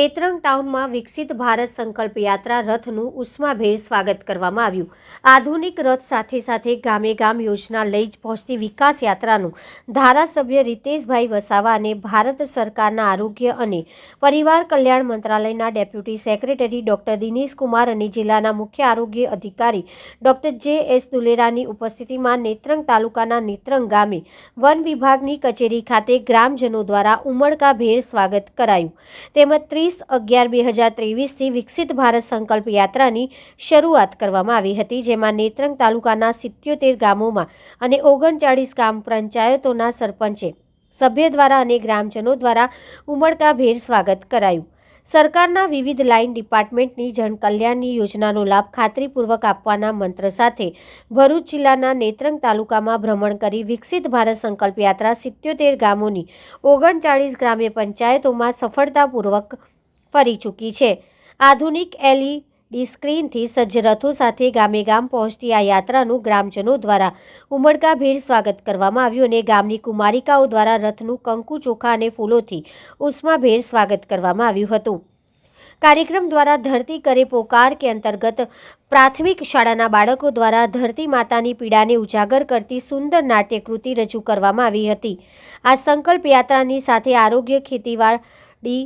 નેત્રંગ ટાઉનમાં વિકસિત ભારત સંકલ્પ યાત્રા રથનું ઉષ્માભેર સ્વાગત કરવામાં આવ્યું. આધુનિક રથ સાથે સાથે ગામે ગામ યોજના લઈ જ પહોંચતી વિકાસ યાત્રાનું ધારાસભ્ય રીતેશભાઈ વસાવા અને ભારત સરકારના આરોગ્ય અને પરિવાર કલ્યાણ મંત્રાલયના ડેપ્યુટી સેક્રેટરી ડોક્ટર દિનેશકુમાર અને જિલ્લાના મુખ્ય આરોગ્ય અધિકારી ડોક્ટર જે એસ દુલેરાની ઉપસ્થિતિમાં નેત્રંગ તાલુકાના નેત્રંગ ગામે વન વિભાગની કચેરી ખાતે ગ્રામજનો દ્વારા ઉમળકાભેર સ્વાગત કરાયું. તેમજ ત્રીસ અગિયાર બે હજાર ત્રેવીસથી વિકસિત ભારત સંકલ્પ યાત્રાની શરૂઆત કરવામાં આવી હતી, જેમાં નેત્રંગ તાલુકાના સિત્યોતેર ગામોમાં અને ઓગણચાળીસ ગામ પંચાયતોના સરપંચે, સભ્ય દ્વારા અને ગ્રામજનો દ્વારા ઉમળકાભેર સ્વાગત કરાયું. સરકારના વિવિધ લાઇન ડિપાર્ટમેન્ટની જનકલ્યાણની યોજનાનો લાભ ખાતરીપૂર્વક આપવાના મંત્ર સાથે ભરૂચ જિલ્લાના નેત્રંગ તાલુકામાં ભ્રમણ કરી વિકસિત ભારત સંકલ્પ યાત્રા સિત્યોતેર ગામોની ઓગણચાળીસ ગ્રામ્ય પંચાયતોમાં સફળતાપૂર્વક ફરી ચૂકી છે. આધુનિક એલઈડી સ્ક્રીનથી સજ્જ રથો સાથે ગામે ગામ પહોંચતી આ યાત્રાનું ગ્રામજનો દ્વારા ઉમળકાભેર સ્વાગત કરવામાં આવ્યું અને ગામની કુમારિકાઓ દ્વારા રથનું કંકુ ચોખા અને ફૂલોથી ઉષ્માભેર સ્વાગત કરવામાં આવ્યું હતું. કાર્યક્રમ દ્વારા ધરતી કરે પોકાર કે અંતર્ગત પ્રાથમિક શાળાના બાળકો દ્વારા ધરતી માતાની પીડાને ઉજાગર કરતી સુંદર નાટ્યકૃતિ રજૂ કરવામાં આવી હતી. આ સંકલ્પ યાત્રાની સાથે આરોગ્ય ખેતીવાડી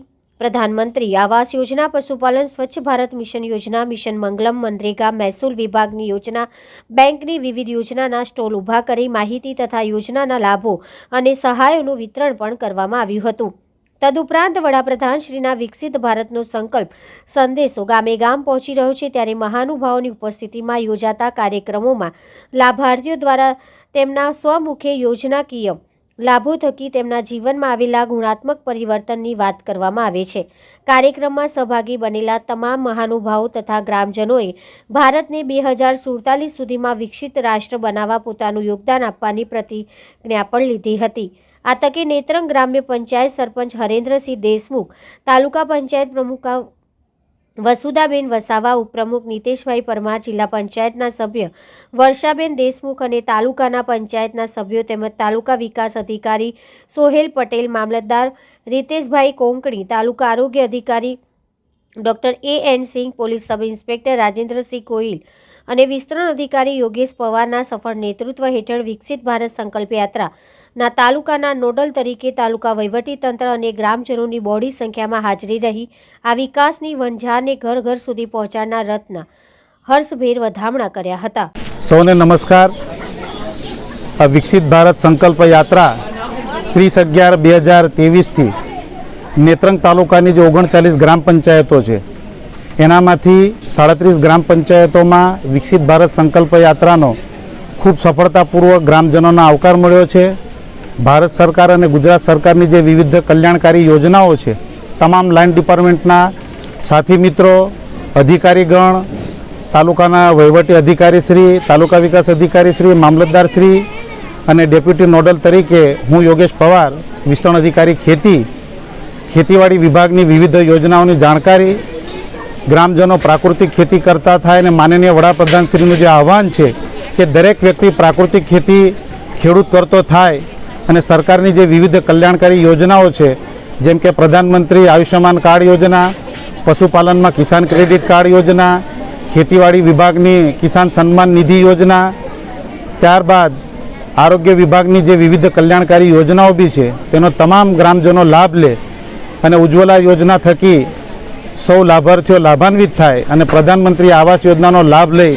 પ્રધાનમંત્રી આવાસ યોજના, પશુપાલન સ્વચ્છ ભારત મિશન યોજના, મિશન મંગલમ, મનરેગા, મહેસૂલ વિભાગની યોજના, બેંકની વિવિધ યોજનાના સ્ટોલ ઊભા કરી માહિતી તથા યોજનાના લાભો અને સહાયોનું વિતરણ પણ કરવામાં આવ્યું હતું. તદુપરાંત વડાપ્રધાન શ્રીના વિકસિત ભારતનો સંકલ્પ સંદેશો ગામે ગામ પહોંચી રહ્યો છે. ત્યારે મહાનુભાવોની ઉપસ્થિતિમાં યોજાતા કાર્યક્રમોમાં લાભાર્થીઓ દ્વારા તેમના સ્વમુખે યોજનાકીય લાભો થકી તેમના જીવનમાં આવેલા ગુણાત્મક પરિવર્તનની વાત કરવામાં આવે છે. કાર્યક્રમમાં સહભાગી બનેલા તમામ મહાનુભાવો તથા ગ્રામજનોએ ભારતને બે હજાર સુડતાલીસ સુધીમાં વિકસિત રાષ્ટ્ર બનાવવા પોતાનું યોગદાન આપવાની પ્રતિજ્ઞા પણ લીધી હતી. આ તકે નેત્રંગ ગ્રામ્ય પંચાયત સરપંચ હરેન્દ્રસિંહ દેશમુખ, તાલુકા પંચાયત પ્રમુખ વસુદાબેન વસાવા ઉપપ્રમુખ નીતેશભાઈ પરમાર જિલ્લા પંચાયતના સભ્ય, વર્ષાબેન દેશમુખ અને તાલુકાના પંચાયતના સભ્યો તેમજ તાલુકા વિકાસ અધિકારી સોહેલ પટેલ, મામલતદાર રીતેશભાઈ કોંકણી, તાલુકા આરોગ્ય અધિકારી doctor A N Singh, police sub inspector Rajendrasinh Gohil અને વિસ્તરણ અધિકારી યોગેશ પવારના સફળ નેતૃત્વ હેઠળ વિકસિત ભારત સંકલ્પ યાત્રાના તાલુકાના નોડલ તરીકે તાલુકા વહીવટીતંત્ર અને ગ્રામજનોની બોડી સંખ્યામાં હાજરી રહી. આ વિકાસની વણઝારને ઘર ઘર સુધી પહોંચાડનાર રથના હર્ષભેર વધામણા કર્યા હતા. સૌને નમસ્કાર. આ વિકસિત ભારત સંકલ્પ યાત્રા ત્રીસ અગિયાર બે હજાર ત્રેવીસથી નેત્રંગ તાલુકાની જે ઓગણચાલીસ ગ્રામ પંચાયતો છે, એનામાંથી સાડત્રીસ ગ્રામ પંચાયતોમાં વિકસિત ભારત સંકલ્પ યાત્રાનો ખૂબ સફળતાપૂર્વક ગ્રામજનોનો આવકાર મળ્યો છે. ભારત સરકાર અને ગુજરાત સરકારની જે વિવિધ કલ્યાણકારી યોજનાઓ છે, તમામ લાઇન ડિપાર્ટમેન્ટના સાથી મિત્રો, અધિકારીગણ, તાલુકાના વહીવટી અધિકારીશ્રી, તાલુકા વિકાસ અધિકારીશ્રી, મામલતદારશ્રી અને ડેપ્યુટી નોડલ તરીકે હું યોગેશ પવાર, વિસ્તરણ અધિકારી ખેતી, ખેતીવાડી વિભાગની વિવિધ યોજનાઓની જાણકારી, ગ્રામજનો પ્રાકૃતિક ખેતી કરતા થાય અને માનનીય વડાપ્રધાનશ્રીનું જે આહવાન છે કે દરેક વ્યક્તિ પ્રાકૃતિક ખેતી ખેડૂત કરતો થાય અને સરકારની જે વિવિધ કલ્યાણકારી યોજનાઓ છે, જેમ કે પ્રધાનમંત્રી આયુષ્યમાન કાર્ડ યોજના, પશુપાલનમાં કિસાન ક્રેડિટ કાર્ડ યોજના, ખેતીવાડી વિભાગની કિસાન સન્માન નિધિ યોજના, ત્યારબાદ આરોગ્ય વિભાગની જે વિવિધ કલ્યાણકારી યોજનાઓ બી છે, તેનો તમામ ગ્રામજનો લાભ લે અને ઉજ્જવલા યોજના થકી સૌ લાભાર્થીઓ લાભાન્વિત થાય અને પ્રધાનમંત્રી આવાસ યોજનાનો લાભ લઈ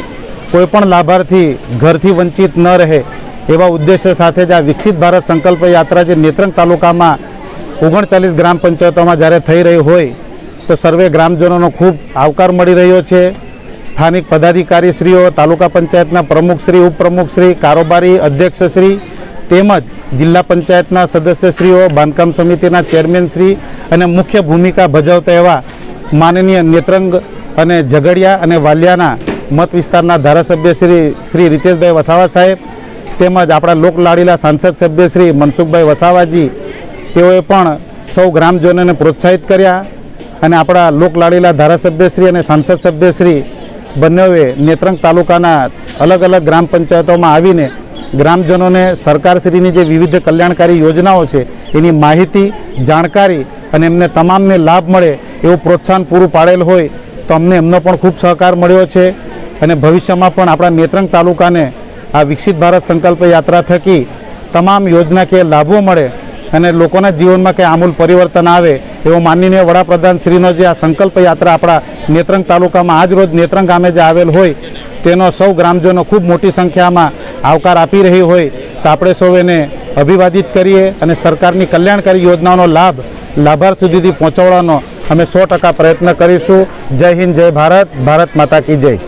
કોઈપણ લાભાર્થી ઘરથી વંચિત ન રહે. એવા ઉદ્દેશ્ય સાથે જ આ વિકસિત ભારત સંકલ્પ યાત્રા જે નેત્રંગ તાલુકામાં ઓગણચાલીસ ગ્રામ પંચાયતોમાં જ્યારે થઈ રહી હોય, તો સર્વે ગ્રામજનોનો ખૂબ આવકાર મળી રહ્યો છે. સ્થાનિક પદાધિકારીશ્રીઓ, તાલુકા પંચાયતના પ્રમુખશ્રી, ઉપપ્રમુખશ્રી, કારોબારી અધ્યક્ષશ્રી તેમજ જિલ્લા પંચાયતના સદસ્યશ્રીઓ, બાંધકામ સમિતિના ચેરમેનશ્રી અને મુખ્ય ભૂમિકા ભજવતા એવા માનનીય નેત્રંગ અને ઝઘડિયા અને વાલિયાના મત વિસ્તારના ધારાસભ્ય શ્રી શ્રી રીતેશભાઈ વસાવા સાહેબ તેમજ આપણા લોકલાડીલા સાંસદ સભ્ય શ્રી મનસુખભાઈ વસાવાજી, તેઓએ પણ સૌ ગ્રામજનોને પ્રોત્સાહિત કર્યા અને આપણા લોકલાડીલા ધારાસભ્યશ્રી અને સાંસદ સભ્યશ્રી બંનેઓએ નેત્રંગ તાલુકાના અલગ અલગ ગ્રામ પંચાયતોમાં આવીને ગ્રામજનોને સરકારશ્રીની જે વિવિધ કલ્યાણકારી યોજનાઓ છે, એની માહિતી, જાણકારી અને એમને તમામને લાભ મળે એવું પ્રોત્સાહન પૂરું પાડેલ હોય તો અમને એમનો પણ ખૂબ સહકાર મળ્યો છે અને ભવિષ્યમાં પણ આપણા નેત્રંગ તાલુકાને આ વિકસિત ભારત સંકલ્પ યાત્રા થકી તમામ યોજનાકીય લાભો મળે અને લોકોના જીવનમાં કંઈ આમૂલ પરિવર્તન આવે એવો માનનીય વડાપ્રધાન શ્રીનો જે આ સંકલ્પ યાત્રા આપણા નેત્રંગ તાલુકામાં આજ રોજ નેત્રંગ ગામે જે આવેલ હોય, તેનો સૌ ગ્રામજનો ખૂબ મોટી સંખ્યામાં આવકાર આપી રહી હોય, તો આપણે સૌ એને અભિવાદિત કરીએ અને સરકારની કલ્યાણકારી યોજનાઓનો લાભ લાભાર્થ સુધીથી પહોંચાડવાનો અમે સો ટકા પ્રયત્ન કરીશું. જય હિન્દ, જય ભારત ભારત માતા કી જય.